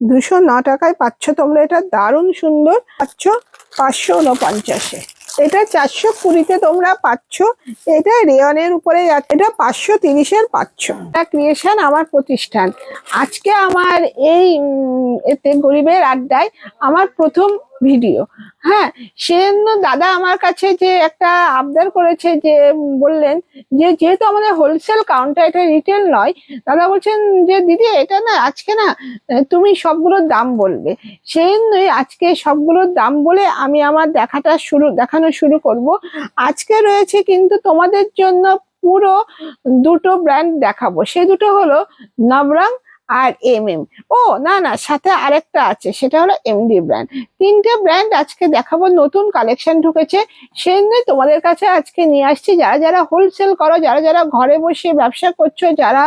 দুশো ন টাকায় পাচ্ছ তোমরা এটা দারুণ সুন্দর পাচ্ছ পাঁচশো উনপঞ্চাশে এটা চারশো কুড়িতে তোমরা পাচ্ছ। এটা রেয়নের উপরে এটা পাঁচশো তিরিশের পাচ্ছ। এটা ক্রিয়েশন আমার প্রতিষ্ঠান। আজকে আমার এই এতে গরিবের আড্ডায় আমার প্রথম ভিডিও। হ্যাঁ সেজন্য দাদা আমার কাছে যে একটা আবদার করেছে যে বললেন যে, যেহেতু আমাদের হোলসেল কাউন্টার এটা রিটেল নয়, দাদা বলছেন যে, দিদি, এটা না আজকে না তুমি সবগুলোর দাম বলবে। সেই জন্যই আজকে সবগুলোর দাম বলে আমি আমার দেখাটা শুরু, দেখানো শুরু করব। আজকে রয়েছে কিন্তু তোমাদের জন্য পুরো দুটো ব্র্যান্ড দেখাবো। সে দুটো হলো নবরং আর এম এম ও, না না, সাথে আরেকটা আছে, সেটা হলো এমডি ব্র্যান্ড তিনটে ব্র্যান্ড আজকে দেখাবো, নতুন কালেকশন ঢুকেছে, সেই জন্যই তোমাদের কাছে আজকে নিয়ে আসছি। যারা যারা হোলসেল করো, যারা যারা ঘরে বসে ব্যবসা করছ, যারা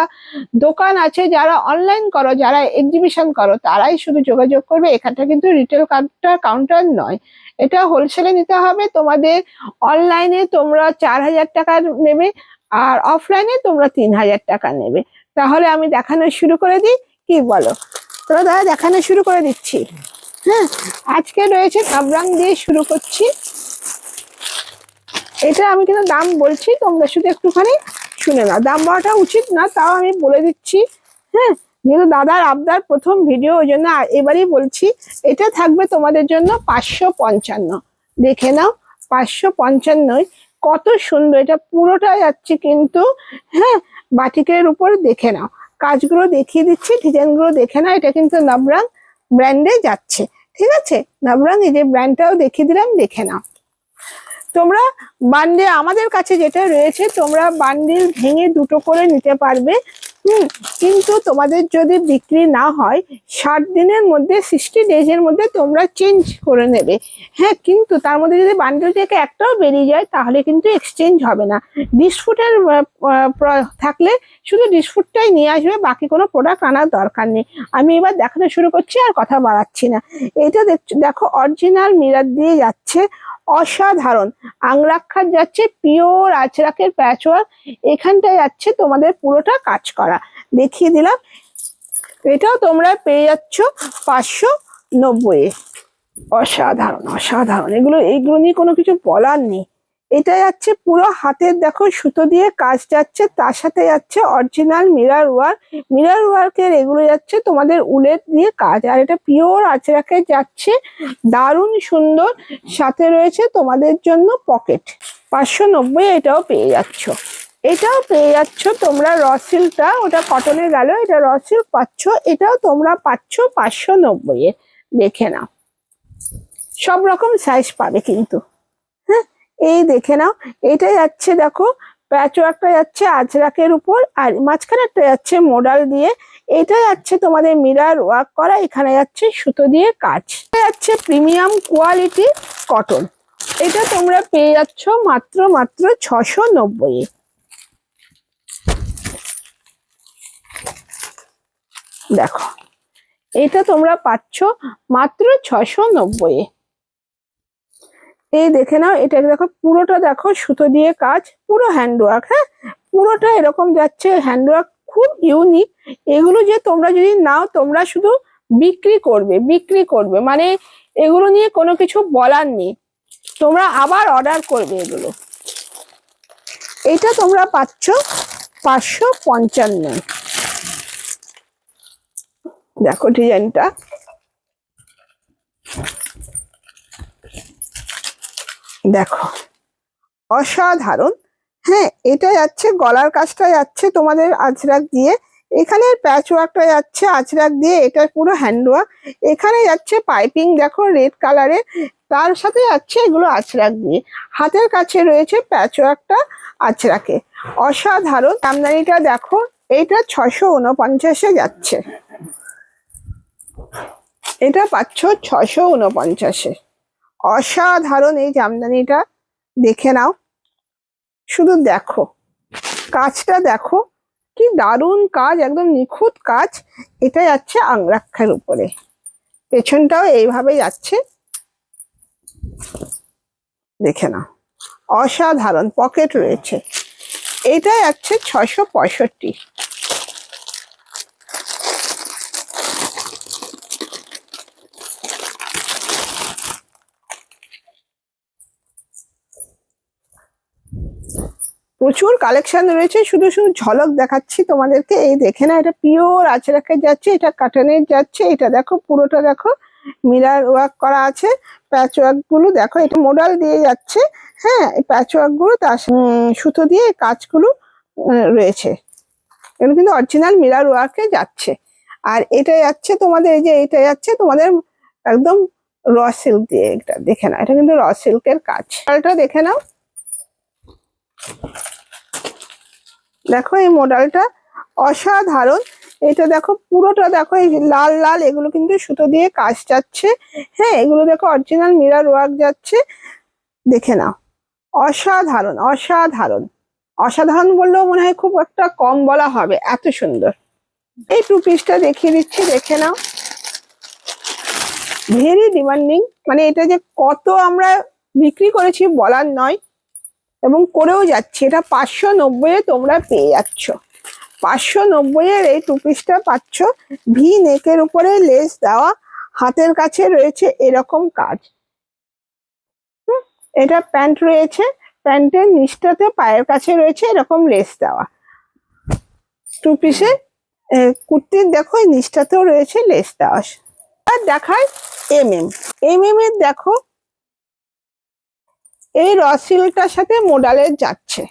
দোকান আছে, যারা অনলাইন করো, যারা এক্সিবিশন করো, তারাই শুধু যোগাযোগ করবে। এখানটা কিন্তু রিটেল কাউন্টার কাউন্টার নয়। এটা হোলসেলে নিতে হবে। তোমাদের অনলাইনে তোমরা চার হাজার টাকা নেবে আর অফলাইনে তোমরা তিন হাজার টাকা নেবে। তাহলে আমি দেখানো শুরু করে দিই। কি বলো? তোরা দাদা দেখানো শুরু করে দিচ্ছি। হ্যাঁ? আজকে রয়েছে কাবরাং দিয়ে শুরু করছি। এটা আমি কিন্তু দাম বলছি, তোমরা শুধু একটুখানি শুনে নাও। দাম বলাটা উচিত না, তাও আমি বলে দিচ্ছি। হ্যাঁ? যেহেতু দাদার আবদার প্রথম ভিডিও, ওই জন্য এবারেই বলছি, এটা থাকবে তোমাদের জন্য পাঁচশো পঞ্চান্ন। দেখে নাও, পাঁচশো পঞ্চান্নই। কত সুন্দর, এটা পুরোটা যাচ্ছে কিন্তু হ্যাঁ? বাটিকের উপর দেখে নাও। কাজগুলো দেখিয়ে দিচ্ছি, ডিজাইনগুলো দেখে নাও। এটা কিন্তু নবরাং ব্র্যান্ডে যাচ্ছে। ঠিক আছে? নবরাং, এই যে ব্র্যান্ডটাও দেখিয়ে দিলাম, দেখে নাও। তোমরা বান্ডে আমাদের কাছে যেটা রয়েছে, তোমরা বান্ডিল ভেঙে দুটো করে নিতে পারবে। হুম, কিন্তু তোমাদের যদি বিক্রি না হয়, ষাট দিনের মধ্যে সিক্সটি ডেজের মধ্যে তোমরা চেঞ্জ করে নেবে। হ্যাঁ কিন্তু তার মধ্যে যদি বান্ডেল থেকে একটাও বেরিয়ে যায়, তাহলে কিন্তু এক্সচেঞ্জ হবে না। ডিসফুটের থাকলে শুধু ডিসফুটটাই নিয়ে আসবে, বাকি কোনো প্রোডাক্ট আনার দরকার নেই। আমি এবার দেখানো শুরু করছি আর কথা বাড়াচ্ছি না। এটা দেখ- অরিজিনাল মিরার দিয়ে যাচ্ছে, অসাধারণ। আংরাক্ষার যাচ্ছে পিওর আচরাকের প্যাচওয়ার্ক এখানটায় যাচ্ছে, তোমাদের পুরোটা কাজ করা। দেখিয়ে দিলাম। এটাও তোমরা পেয়ে যাচ্ছ পাঁচশো নব্বই অসাধারণ অসাধারণ। এগুলো এইগুলো নিয়ে কোনো কিছু বলার নেই। এটা যাচ্ছে পুরো হাতের, দেখো, সুতো দিয়ে কাজ যাচ্ছে, তার সাথে যাচ্ছে অরিজিনাল মিরার ওয়ার্ক মিরার ওয়ার্কের এগুলো যাচ্ছে তোমাদের উলের দিয়ে কাজ। আর এটা পিওর আচরাকে যাচ্ছে, দারুণ সুন্দর। সাথে রয়েছে তোমাদের জন্য পকেট পাঁচশো নব্বই এটাও পেয়ে যাচ্ছ। এটাও পেয়ে যাচ্ছ তোমরা রসিলটা ওটা কটনে গেল, এটা রসিল পাচ্ছ, এটাও তোমরা পাচ্ছ পাঁচশো নব্বই এ দেখে নাও। সব রকম সাইজ পাবে কিন্তু। হ্যাঁ এই দেখে নাও। এটা যাচ্ছে, দেখো প্যাচও একটা যাচ্ছে আজরাকের উপর, আর মাঝখানে একটা যাচ্ছে মোডাল দিয়ে। এটা যাচ্ছে তোমাদের মিরার ওয়ার্ক করা, এখানে যাচ্ছে সুতো দিয়ে কাজ। যাচ্ছে প্রিমিয়াম কোয়ালিটি কটন এটা তোমরা পেয়ে যাচ্ছ মাত্র মাত্র ছশো নব্বই দেখো, এটা তোমরা পাচ্ছ মাত্র ছশো নব্বই এই দেখে নাও, এটা দেখো, পুরোটা দেখো, সুতো দিয়ে কাজ, পুরো হ্যান্ডওয়ার্ক হ্যাঁ? পুরোটা এরকম যাচ্ছে হ্যান্ডওয়ার্ক খুব ইউনিক এগুলো যে তোমরা যদি নাও, তোমরা শুধু বিক্রি করবে বিক্রি করবে। মানে এগুলো নিয়ে কোনো কিছু বলার নেই। তোমরা আবার অর্ডার করবে এগুলো। এটা তোমরা পাচ্ছ পাঁচশো পঞ্চান্ন। দেখো ডিজাইনটা। দেখো, অসাধারণ। হ্যাঁ এটা যাচ্ছে, গলার কাজটা যাচ্ছে তোমাদের আজরাক দিয়ে। এখানে প্যাচ ওয়ার্কটা যাচ্ছে আজরাক দিয়ে, এটা পুরো হ্যান্ডওয়ার্ক এখানে যাচ্ছে পাইপিং দেখো রেড কালারে তার সাথে যাচ্ছে এগুলো আছরাক দিয়ে। হাতের কাছে রয়েছে প্যাচ ওয়ার্কটা আছরাকে অসাধারণ। আমদানিটা দেখো, এইটা ছশো উনপঞ্চাশে যাচ্ছে। এটা পাচ্ছ ছশো উনপঞ্চাশে। অসাধারণ এই জামদানিটা। দেখে নাও। শুধু দেখো। কাজটা দেখো। কি দারুণ কাজ, একদম নিখুঁত কাজ। এটা যাচ্ছে আংরাক্ষার উপরে। পেছনটাও এইভাবে যাচ্ছে। দেখে নাও। অসাধারণ। পকেট রয়েছে। এটা যাচ্ছে ছশো পঁয়ষট্টি। প্রচুর কালেকশন রয়েছে। শুধু শুধু ঝলক দেখাচ্ছি তোমাদেরকে। এই দেখে না, এটা পিওর আচরাকে যাচ্ছে, এটা কাটানের যাচ্ছে। এটা দেখো, পুরোটা দেখো মিরার ওয়ার্ক করা আছে। প্যাচ ওয়ার্কগুলো দেখো, এটা মোডাল দিয়ে যাচ্ছে। হ্যাঁ এই প্যাচ ওয়ার্কগুলো তার সুতো দিয়ে কাজগুলো রয়েছে। এগুলো কিন্তু অরিজিনাল মিরার ওয়ার্কে যাচ্ছে। আর এটা যাচ্ছে তোমাদের, এই যে এটা যাচ্ছে তোমাদের একদম র সিল্ক দিয়ে। এটা দেখে নাও, এটা কিন্তু র সিল্কের কাজ। এটা দেখে নাও। দেখো এই মডেলটা অসাধারণ। এটা দেখো পুরোটা দেখো এই লাল লাল, এগুলো কিন্তু সুতো দিয়ে কাজ যাচ্ছে। হ্যাঁ এগুলো দেখো অরিজিনাল মিরার ওয়ার্ক যাচ্ছে। দেখে নাও। অসাধারণ অসাধারণ। অসাধারণ বললেও মনে হয় খুব একটা কম বলা হবে। এত সুন্দর। এই টু পিসটা দেখিয়ে দিচ্ছি, দেখে নাও। ভেরি ডিমান্ডিং মানে এটা যে কত আমরা বিক্রি করেছি বলার নয়। এবং করেও যাচ্ছি। এটা পাঁচশো নব্বই তোমরা পেয়ে যাচ্ছ। পাঁচশো নব্বই এর এই টু পিসটা পাচ্ছ ভি নেকের উপরে লেস দেওয়া। হাতের কাছে রয়েছে এরকম কাজ। এটা প্যান্ট রয়েছে। প্যান্টের নিচটাতে পায়ের কাছে রয়েছে এরকম লেস দেওয়া। টু পিসে কুর্তির দেখো নিচটাতেও রয়েছে লেস দেওয়া। আর দেখায় এম এম এম এম এর দেখো এই রসিলটার সাথে মোডালের যাচ্ছে।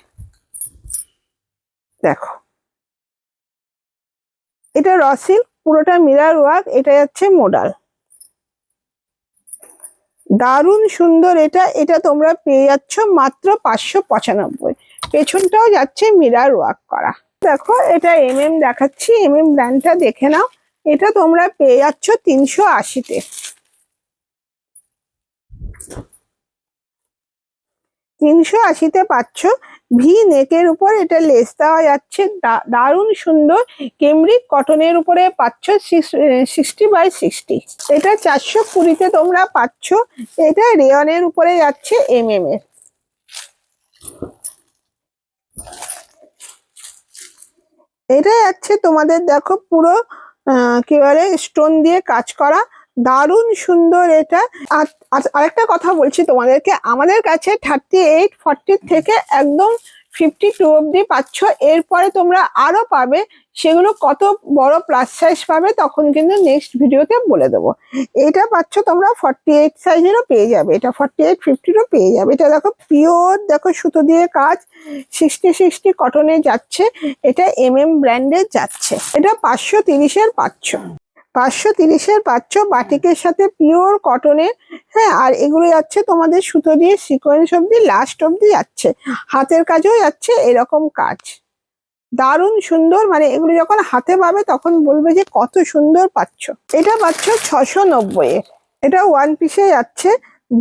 দেখো। এটা রসিল, পুরোটা মিরার ওয়ার্ক, এটা যাচ্ছে মোডাল। দারুণ সুন্দর এটা এটা তোমরা পেয়ে যাচ্ছ মাত্র পাঁচশো পঁচানব্বই। পেছনটাও যাচ্ছে মিরার ওয়ার্ক করা। দেখো, এটা এম এম দেখাচ্ছি এম এম ব্র্যান্ডটা দেখে নাও। এটা তোমরা পেয়ে যাচ্ছ তিনশো আশিতে। তিনশো আশিতে পাচ্ছ। ভি নেকের উপর এটা লেস দেওয়া যাচ্ছে। দারুণ সুন্দর কেমব্রিক কটনের উপরে পাচ্ছ সিক্সটি বাই সিক্সটি। এটা চারশো কুড়িতে তোমরা পাচ্ছ। এটা রেয়নের উপরে যাচ্ছে এম এম এর এটা যাচ্ছে তোমাদের দেখো পুরো কি বলে, স্টোন দিয়ে কাজ করা। দারুণ সুন্দর এটা। আর, আর- আরেকটা কথা বলছি তোমাদেরকে, আমাদের কাছে থার্টি এইট ফর্টি থেকে একদম ফিফটি টু অব্দি পাচ্ছ। এরপরে তোমরা আরও পাবে, সেগুলো কত বড় প্লাস সাইজ পাবে তখন কিন্তু নেক্সট ভিডিওতে বলে দেবো। এটা পাচ্ছ তোমরা ফর্টি এইট সাইজেরও পেয়ে যাবে, এটা ফর্টি এইট ফিফটিরও পেয়ে যাবে। এটা দেখো পিওর দেখো সুতো দিয়ে কাজ সিক্সটি সিক্সটি কটনে যাচ্ছে, এটা এম এম ব্র্যান্ডের যাচ্ছে। এটা পাঁচশো তিরিশের পাচ্ছ। পাঁচশো তিরিশের পাচ্ছ বাটিকের সাথে পিওর কটনের হ্যাঁ আর এগুলো যাচ্ছে তোমাদের সুতো দিয়ে, সিকোয়েন্স অব্দি লাস্ট অব্দি যাচ্ছে। হাতের কাজেও যাচ্ছে এরকম কাজ। দারুণ সুন্দর মানে এগুলো যখন হাতে পাবে তখন বলবে যে কত সুন্দর পাচ্ছ। এটা পাচ্ছ ছশো নব্বই এটা ওয়ান পিসে যাচ্ছে।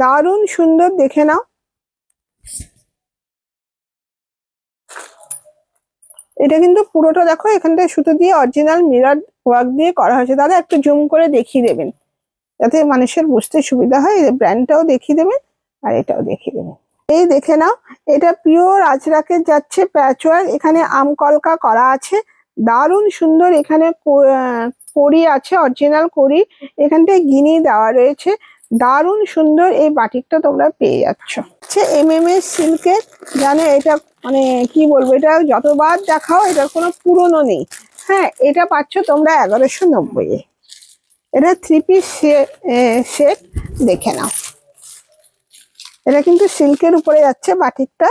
দারুণ সুন্দর, দেখে নাও। এটা কিন্তু পুরোটা দেখো এখানটা সুতো দিয়ে অরিজিনাল মিরার ওয়ার্ক দিয়ে করা হয়েছে। দাদা একটু জুম করে দেখিয়ে দেবেন। যাতে মানুষের বুঝতে সুবিধা হয় ব্র্যান্ডটাও দেখিয়ে দেবেন আর এটাও দেখিয়ে দেবেন। এই দেখে নাও এটা পিওর আজরাকের যাচ্ছে প্যাচ ওয়ার্ক এখানে আমকলকা করা আছে। দারুণ সুন্দর এখানে কো- আহ, কড়ি আছে অরিজিনাল কড়ি এখানটায় গিনি দেওয়া রয়েছে। দারুণ সুন্দর এই বাটিকটা তোমরা পেয়ে যাচ্ছ। হচ্ছে এম এম এস সিল্কের জানো এটা মানে কি বলব, এটা যতবার দেখাও এটার কোনো পুরনো নেই। হ্যাঁ এটা পাচ্ছ তোমরা এগারোশো নব্বই এটা থ্রি পিস সেট দেখে নাও। এটা কিন্তু সিল্কের উপরে যাচ্ছে বাটিকটা।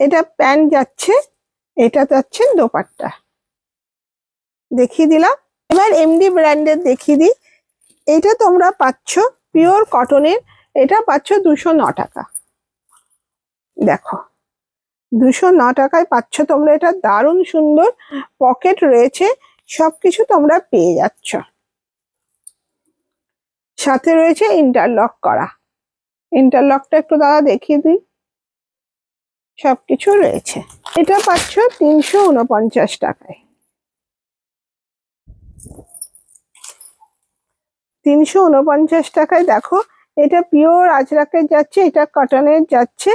এটা প্যান্ট যাচ্ছে, এটা যাচ্ছে দোপাট্টা। দেখিয়ে দিলাম। এবার এমডি ব্র্যান্ডের দেখিয়ে দিই। এটা তোমরা পাচ্ছ পিওর কটনের এটা পাচ্ছ দুশো ন টাকা। দেখো, দুশো ন টাকায় পাচ্ছ তোমরা, এটা দারুণ সুন্দর পকেট রয়েছে, সবকিছু তোমরা পেয়ে যাচ্ছ। সাথে রয়েছে ইন্টারলক করা। ইন্টারলকটা একটু দাদা দেখিয়ে দিই। সবকিছু রয়েছে। এটা পাচ্ছ তিনশো উনপঞ্চাশ টাকায়। তিনশো উনপঞ্চাশ টাকায় দেখো, এটা পিওর আজরাকের যাচ্ছে, এটা কটনের যাচ্ছে,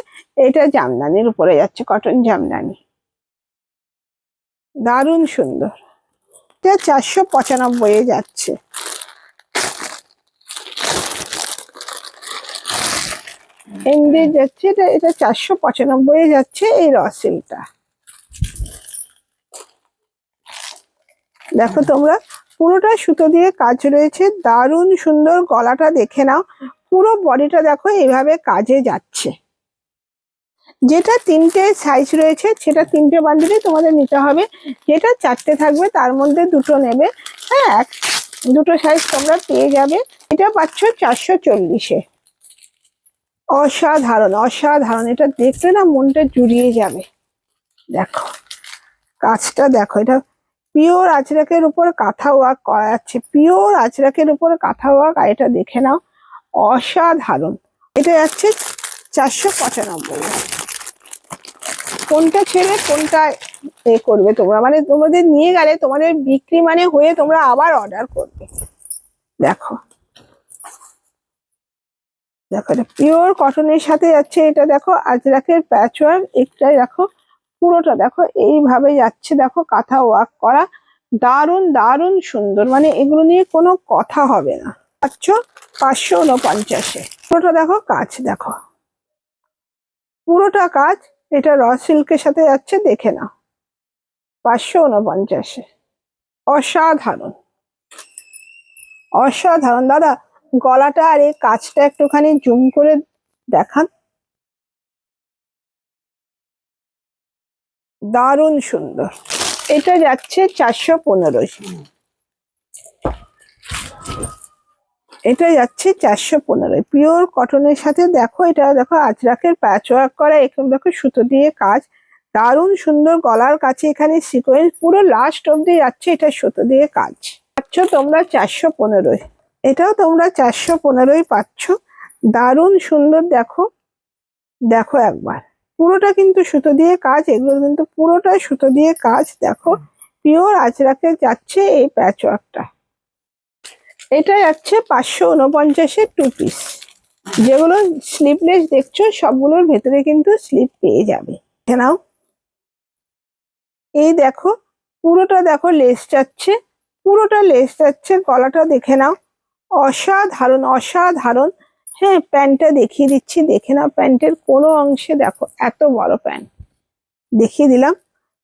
এটা জামদানির উপরে যাচ্ছে কটন জামদানি। দারুণ সুন্দর। এটা চারশো পঁচানব্বই যাচ্ছে। এমডি যাচ্ছে, এটা এটা চারশো পঁচানব্বই যাচ্ছে এই রসিলটা দেখো তোমরা পুরোটা সুতো দিয়ে কাজ রয়েছে। দারুণ সুন্দর গলাটা দেখে নাও। পুরো বডিটা দেখো এইভাবে কাজে যাচ্ছে। যেটা তিনটে সাইজ রয়েছে, সেটা তিনটে বান্ডিলে তোমাদের নিতে হবে। যেটা চারটে থাকবে, তার মধ্যে দুটো নেবে। হ্যাঁ এক, দুটো সাইজ তোমরা পেয়ে যাবে। এটা পাচ্ছ চারশো চল্লিশে অসাধারণ অসাধারণ। এটা দেখলে না মনটা জুড়িয়ে যাবে। দেখো, কাজটা দেখো। এটা পিওর আজরাকের উপর কাঁথা ওয়ার্ক করা যাচ্ছে পিওর আজরাকের উপর কাঁথা ওয়ার্ক আর এটা দেখে নাও, অসাধারণ। এটা যাচ্ছে চারশো পঁচানব্বই। কোনটা ছেড়ে কোনটা এ করবে তোমরা? মানে তোমাদের নিয়ে গেলে, তোমাদের বিক্রি মানে হয়ে তোমরা আবার অর্ডার করবে। দেখো। দেখো এটা। পিওর কটনের সাথে যাচ্ছে এটা দেখো, আজরাকের প্যাচওয়ার্ক একটাই দেখো পুরোটা দেখো, এইভাবে যাচ্ছে দেখো, কাঁথা ওয়াক করা। দারুণ দারুণ সুন্দর মানে এগুলো নিয়ে কোনো কথা হবে না। পাচ্ছ? পাঁচশো উনপঞ্চাশে। পুরোটা দেখো, কাজ দেখো। পুরোটা কাজ, এটা র সিল্কের সাথে যাচ্ছে, দেখে নাও। পাঁচশো উনপঞ্চাশে। অসাধারণ। অসাধারণ। দাদা, গলাটা আর এই কাজটা একটুখানি জুম করে দেখান। দারুণ সুন্দর। এটা যাচ্ছে চারশো পনেরো এটা যাচ্ছে চারশো পনেরো পিওর কটনের সাথে দেখো, এটা দেখো আজরাকের প্যাচ ওয়ার্ক করা, এখানে দেখো সুতো দিয়ে কাজ। দারুণ সুন্দর গলার কাছে এখানে সিকোয়েন্স, পুরো লাস্ট অব্দি যাচ্ছে এটা সুতো দিয়ে কাজ। পাচ্ছ তোমরা চারশো পনেরোই এটাও তোমরা চারশো পনেরোই পাচ্ছ। দারুণ সুন্দর দেখো। দেখো একবার। পুরোটা কিন্তু সুতো দিয়ে কাজ, এগুলো কিন্তু পুরোটা সুতো দিয়ে কাজ। দেখো পিওর আজরাকে যাচ্ছে এই প্যাচ ওয়ার্কটা এটা যাচ্ছে পাঁচশো উনপঞ্চাশের টু পিস যেগুলো স্লিপলেস দেখছ, সবগুলোর ভেতরে কিন্তু স্লিপ পেয়ে যাবে। নাও। এই দেখো, পুরোটা দেখো লেস যাচ্ছে। পুরোটা লেস যাচ্ছে, গলাটা দেখে নাও। অসাধারণ অসাধারণ। হ্যাঁ প্যান্টটা দেখিয়ে দিচ্ছি। দেখে নাও প্যান্টের কোনো অংশে দেখো, এত বড় প্যান্ট। দেখিয়ে দিলাম।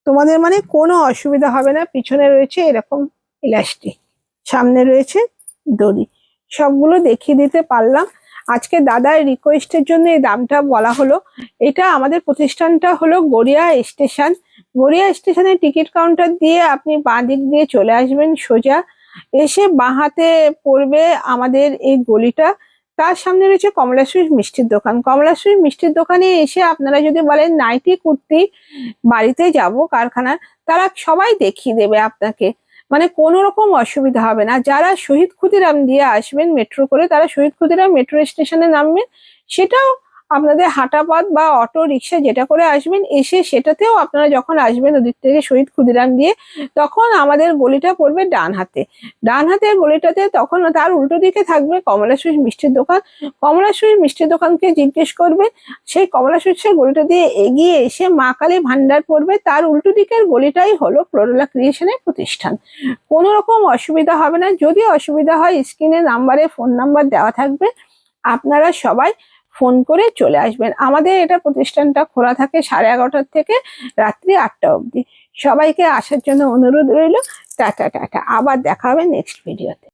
তোমাদের মানে কোনো অসুবিধা হবে না। পিছনে রয়েছে এরকম ইলাস্টিক সামনে রয়েছে দড়ি। সবগুলো দেখিয়ে দিতে পারলাম। আজকে দাদার রিকোয়েস্টের জন্য এই দামটা বলা হলো। এটা আমাদের প্রতিষ্ঠানটা হলো গড়িয়া স্টেশন। গড়িয়া স্টেশনের টিকিট কাউন্টার দিয়ে আপনি বাঁ দিক দিয়ে চলে আসবেন সোজা। এসে বাঁ হাতে পড়বে আমাদের এই গলিটা। তার সামনে রয়েছে কমলা মিষ্টির দোকান। কমলা মিষ্টির দোকানে এসে আপনারা যদি বলেন, নাইটি, কুর্তি, বাড়িতে যাব কারখানা তারা সবাই দেখিয়ে দেবে আপনাকে। মানে কোনো রকম অসুবিধা হবে না। যারা শহীদ ক্ষুদিরাম দিয়ে আসবেন মেট্রো করে, তারা শহীদ ক্ষুদিরাম মেট্রো স্টেশনে নামবেন, সেটাও আপনাদের হাঁটা পথ বা অটো রিক্সা যেটা করে আসবেন, এসে সেটাতেও আপনারা যখন আসবেন ওদিক থেকে শহীদ ক্ষুদিরাম দিয়ে, তখন আমাদের গলিটা পড়বে ডান হাতে। ডান হাতের গলিটাতে তখন তার উল্টো দিকে থাকবে কমলা সুইচ মিষ্টির দোকান। কমলা সুইচ মিষ্টির দোকানকে জিজ্ঞেস করবে, সেই কমলা সুইচের গলিটা দিয়ে এগিয়ে এসে মা কালী ভান্ডার পড়বে। তার উল্টো দিকের গলিটাই হলো ফ্লোরোলা ক্রিয়েশনের প্রতিষ্ঠান। কোনো রকম অসুবিধা হবে না। যদি অসুবিধা হয়, স্ক্রিনে নাম্বারে ফোন নাম্বার দেওয়া থাকবে। আপনারা সবাই ফোন করে চলে আসবেন। আমাদের এটা প্রতিষ্ঠানটা খোলা থাকে সাড়ে এগারোটার থেকে রাত্রি আটটা অবধি। সবাইকে আসার জন্য অনুরোধ রইল। Ta-ta ta-ta. আবার দেখাবে নেক্সট ভিডিওতে